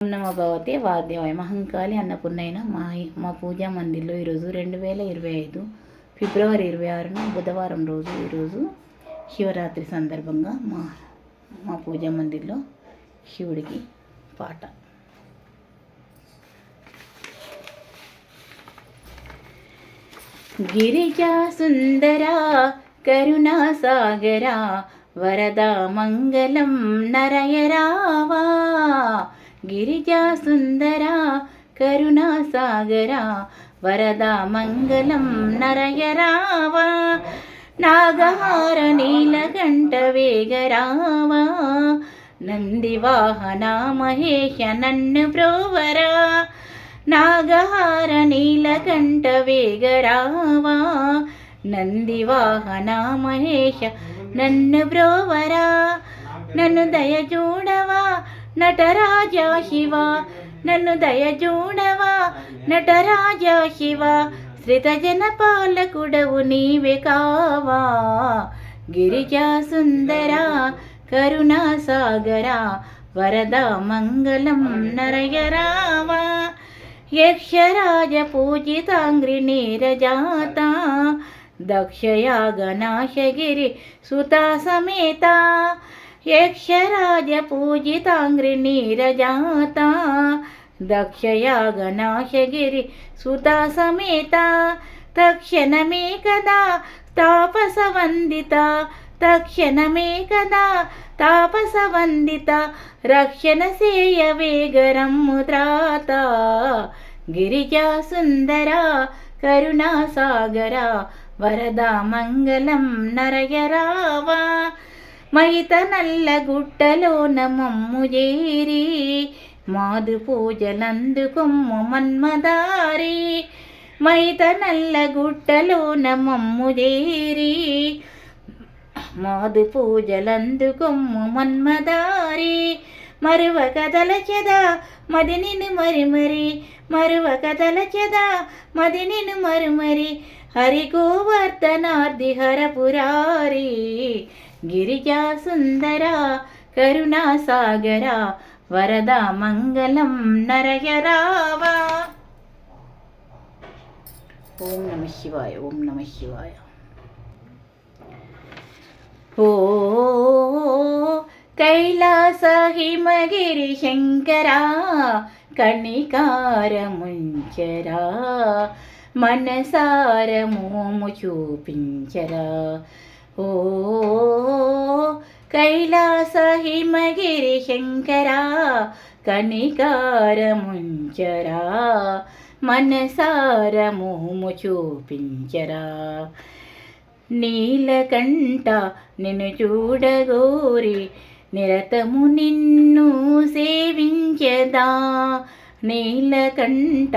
ఓం నమ భగవతే వాద్యవాయ మహంకాళి అన్నపూర్ణైన మా మా పూజా మందిర్లో ఈరోజు రెండు వేల ఇరవై ఐదు ఫిబ్రవరి ఇరవై ఆరున బుధవారం రోజు ఈరోజు శివరాత్రి సందర్భంగా మా మా పూజా మందిర్లో శివుడికి పాట. గిరిజా సుందరా కరుణా సాగరా వరదా మంగళం నరయరావా గిరిజా సుందరా కరుణాసాగరా వరదా మంగళం నరయరావా నాగహార నీలకంఠ వేగరావా నందివాహన మహేష నన్ను బ్రోవరా నాగహార నీలకంఠ వేగరావా నందివాహన మహేష నన్ను బ్రోవరా నన్ను దయ చూడవా నటరాజ శివ నన్ను దయ నటరాజ శివ శ్రితజన పాలకుడవు నీవే కావా? గిరిజా సుందరా కరుణా సాగరా వరద మంగళం నరయరావా? యక్షరాజ పూజితాంగ్రి నీరజాత దక్షయాగనాశగిరి సుతా సమేత యక్షరాజ పూజితాంగ్రి నీరజాత దక్షయాగనాశగిరి సుతా సమేత తక్షణమే కదా తాపసవందిత తక్షణమే కదా తాపసవందిత రక్షణ సేయ వేగరమ్ము త్రాత గిరిజా సుందర కరుణాసాగర వరదా మంగళం నరయరావా మైత నల్ల గుట్టలోన మమ్ము చేరి మాదు పూజలందుకొమ్ము మన్మదారి. మైత నల్ల గుట్టలోన మమ్ము చేరి మాదు పూజలందుకొమ్ము మన్మదారి. మరువ కథల చెదా మదినిను నిన్ను మరి మరి మరువ కథల చెదా మదినిను నిన్ను మరి మరి. హరి గోవర్ధనార్ది హరపురారీ. గిరిజా సుందర కరుణా సాగర వరద మంగళం నరయరావా ఓం నమ శివాయ ఓం నమ శివాయ ఓ కైలాస హిమగిరి శంకరా ఓ కైలాస హిమగిరి శంకరా కణికార ముంచరా చూపించరా. నీలకంఠ నిన్ను చూడగోరి నిరతము నిన్ను సేవించదా. నీలకంఠ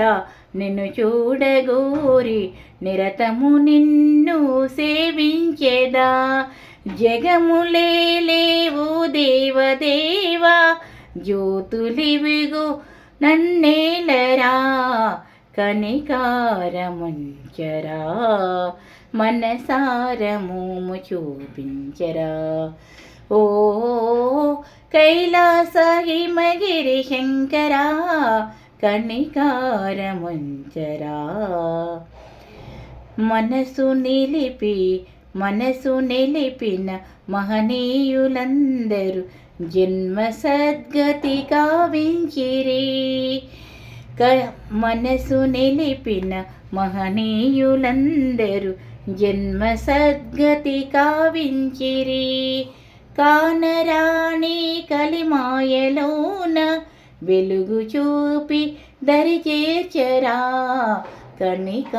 నిన్ను చూడగోరి నిరతము నిన్ను సేవించెదా. జగములేలేవు దేవదేవా జ్యోతులివిగో నన్నేలరా కనికారముంచరా మనసారము చూపించరా. ఓ కైలాస హిమగిరి శంకరా కణికారముంచరా మనసు నిలిపి మనసు నిలిపిన మహనీయులందరూ జన్మ సద్గతి కావించిరి క మనసు నిలిపిన మహనీయులందరూ జన్మ సద్గతి కావించిరి కానరాణి కలిమాయలోన వెలుగు చూపి దరి చేర్చరా కణికారముంచరా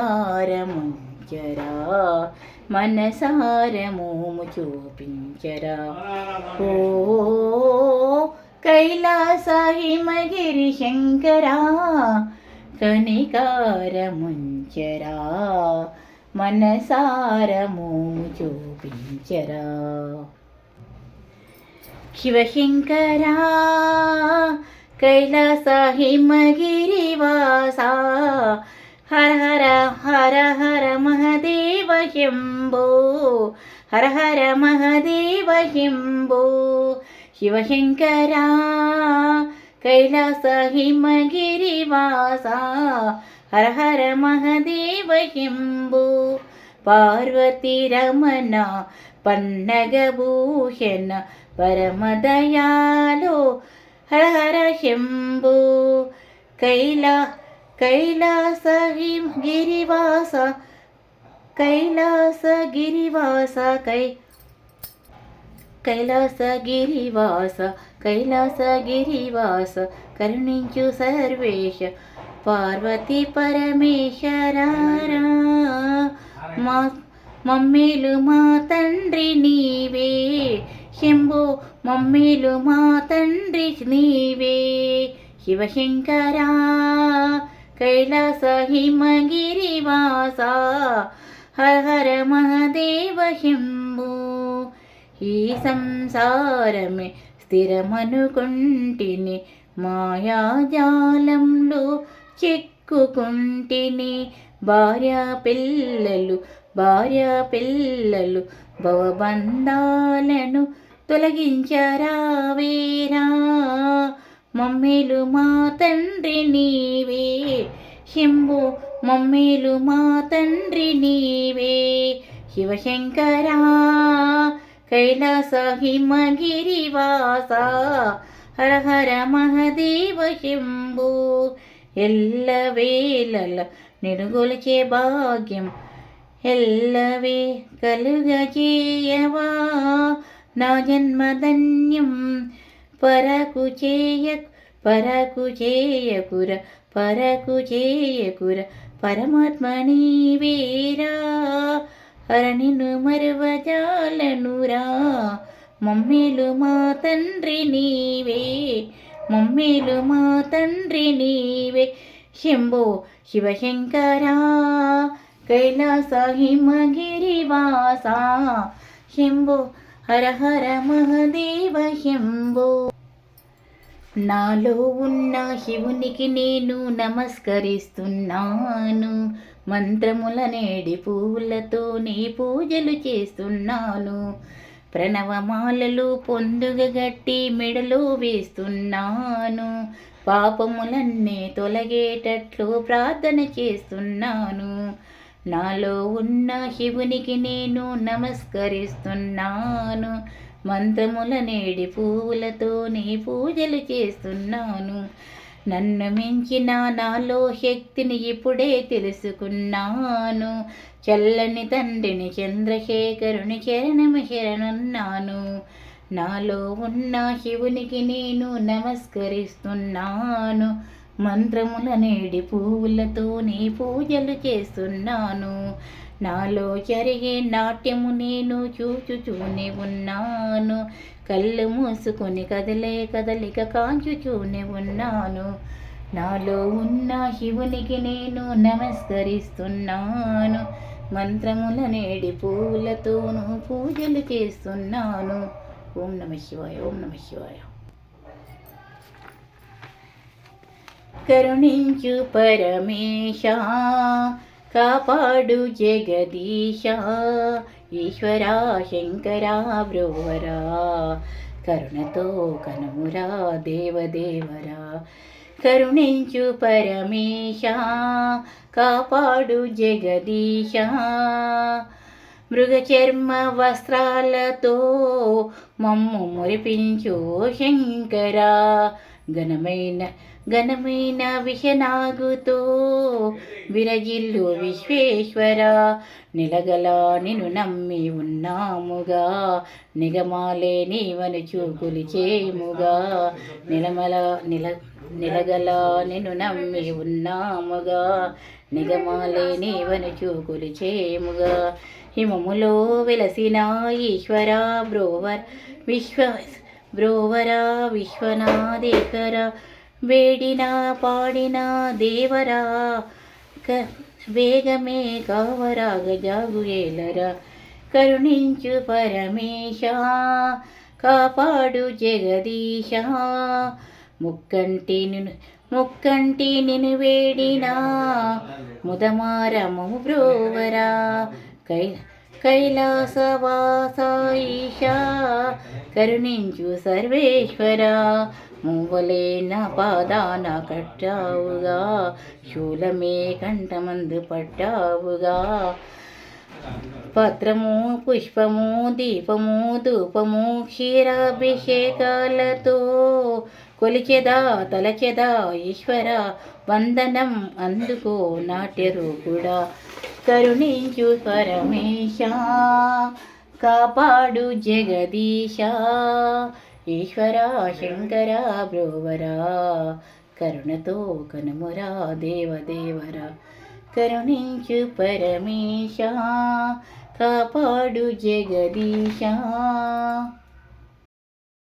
మనసారమోము చూపించరా. ఓ కైలాస హిమగిరి శంకరా కనికారముంచరా మనసారమోము చూపించరా. శివశంకరా కైలాస హిమగిరివాసా హర హర హర హర మహదేవ శంభో హర హర మహదేవ శంభో శివశంకరా కైలాస హిమగిరివాస హర హర మహదేవ శంభో పార్వతి రమణ పన్నగభూషణ పరమదయాలో హర హర శంభో కైలా కైలాస హిం గిరివాస కైలాస గిరివాస కై కైలాస గిరివాస కైలాస గిరివాస కరుణించు సర్వేశ పార్వతి పరమేశ్వరారా మా మమ్మీలు మా తండ్రి నీవే శంభో మమ్మీలు మా తండ్రి నీవే. శివశంకరా కైలాస హిమగిరివాస హర హర మహదేవ శంభో. ఈ సంసారమే స్థిరమనుకుంటిని మాయాజాలంలో చిక్కుకుంటిని. భార్య పిల్లలు భార్య పిల్లలు భవబంధాలను తొలగించరావేరా మమ్మీలు మా తండ్రి నీవే. శంభు మమ్మీలు మా తండ్రి నీవే. శివశంకరా కైలాస హిమగిరివాస హర హర మహదేవ శంభు ఎల్లవేళల నిడుగొలిచే భాగ్యం ఎల్లవే కలుగజేయవా? నా జన్మధన్యం పరకు చేయ పరకు చేయకుర పరకు చేయకుర పరమాత్మ నీవేరా హరణిను మరువజాలనురా. మమ్మీలు మా తండ్రి నీవే మమ్మీలు మా తండ్రి నీవే. శంభో శివశంకరా కైలాస హిమగిరివాస శంభో హర హర మహదేవ శంభో నాలో ఉన్న శివునికి నేను నమస్కరిస్తున్నాను మంత్రముల నేడి పువ్వులతో నీ పూజలు చేస్తున్నాను ప్రణవమాలలు పొందుగగట్టి మెడలో వేస్తున్నాను పాపములన్నీ తొలగేటట్లు ప్రార్థన చేస్తున్నాను నాలో ఉన్న శివునికి నేను నమస్కరిస్తున్నాను. మంత్రముల నేడి పువ్వులతో నీ పూజలు చేస్తున్నాను. నన్ను మించిన నాలో శక్తిని ఇప్పుడే తెలుసుకున్నాను. చల్లని తండ్రిని చంద్రశేఖరుని చరణము శరణున్నాను. నాలో ఉన్న శివునికి నేను నమస్కరిస్తున్నాను. మంత్రముల నేడి పువ్వులతో నీ పూజలు చేస్తున్నాను. నాలో జరిగే నాట్యము నేను చూచుచూనే ఉన్నాను. కళ్ళు మూసుకొని కదలే కదలిక కాంచుచూనే ఉన్నాను. నాలో ఉన్న శివునికి నేను నమస్కరిస్తున్నాను. మంత్రముల నేడి పూలతోనూ పూజలు చేస్తున్నాను. ఓం నమ శివాయ ఓం నమ శివాయ. కరుణించు పరమేశ కాపాడు జగదీశ ఈశ్వరా శంకరా బ్రోవరా కరుణతో కనుమురా దేవదేవరా. కరుణించు పరమేశ కాపాడు జగదీశ మృగచర్మ వస్త్రాలతో మమ్ము మురిపించు శంకరా. ఘనమైన ఘనమైన విషనాగుతో విరజిల్లు విశ్వేశ్వర నిలగల నిన్ను నమ్మి ఉన్నాముగా నిగమాలే నీవను చూకులు చేముగా నిలమల నిల నిలగల నిన్ను నమ్మి ఉన్నాముగా నిగమాలే నీవను చూకులు చేముగా. హిమములో వెలసిన ఈశ్వర బ్రోవర్ విశ్వ బ్రోవరా విశ్వనాథేశ్వర వేడినా పాడినా దేవరా. వేగమే కావరాగ జాగుయేలరా కరుణించు పరమేశ కాపాడు జగదీశ. ముక్కంటి నిన్ను ముక్కంటి నిన్ను వేడినా ముదమారము బ్రోవరా. కై కైలాసవాసాయిష కరుణించు సర్వేశ్వరా. మువ్వలేన పాదాన కట్టావుగా శూలమే కంఠమందు పట్టావుగా. పత్రము పుష్పము దీపము ధూపము క్షీరాభిషేకాలతో కొలిచెదా తలచెదా ఈశ్వర వందనం అందుకో నాట్యరూపుడా. కరుణించు పరమేశ కాపాడు జగదీశ. ఈశ్వర శంకర బ్రోవరా కరుణతో కనుమురా దేవదేవరా కరుణించు పరమేశ కాపాడు జగదీశ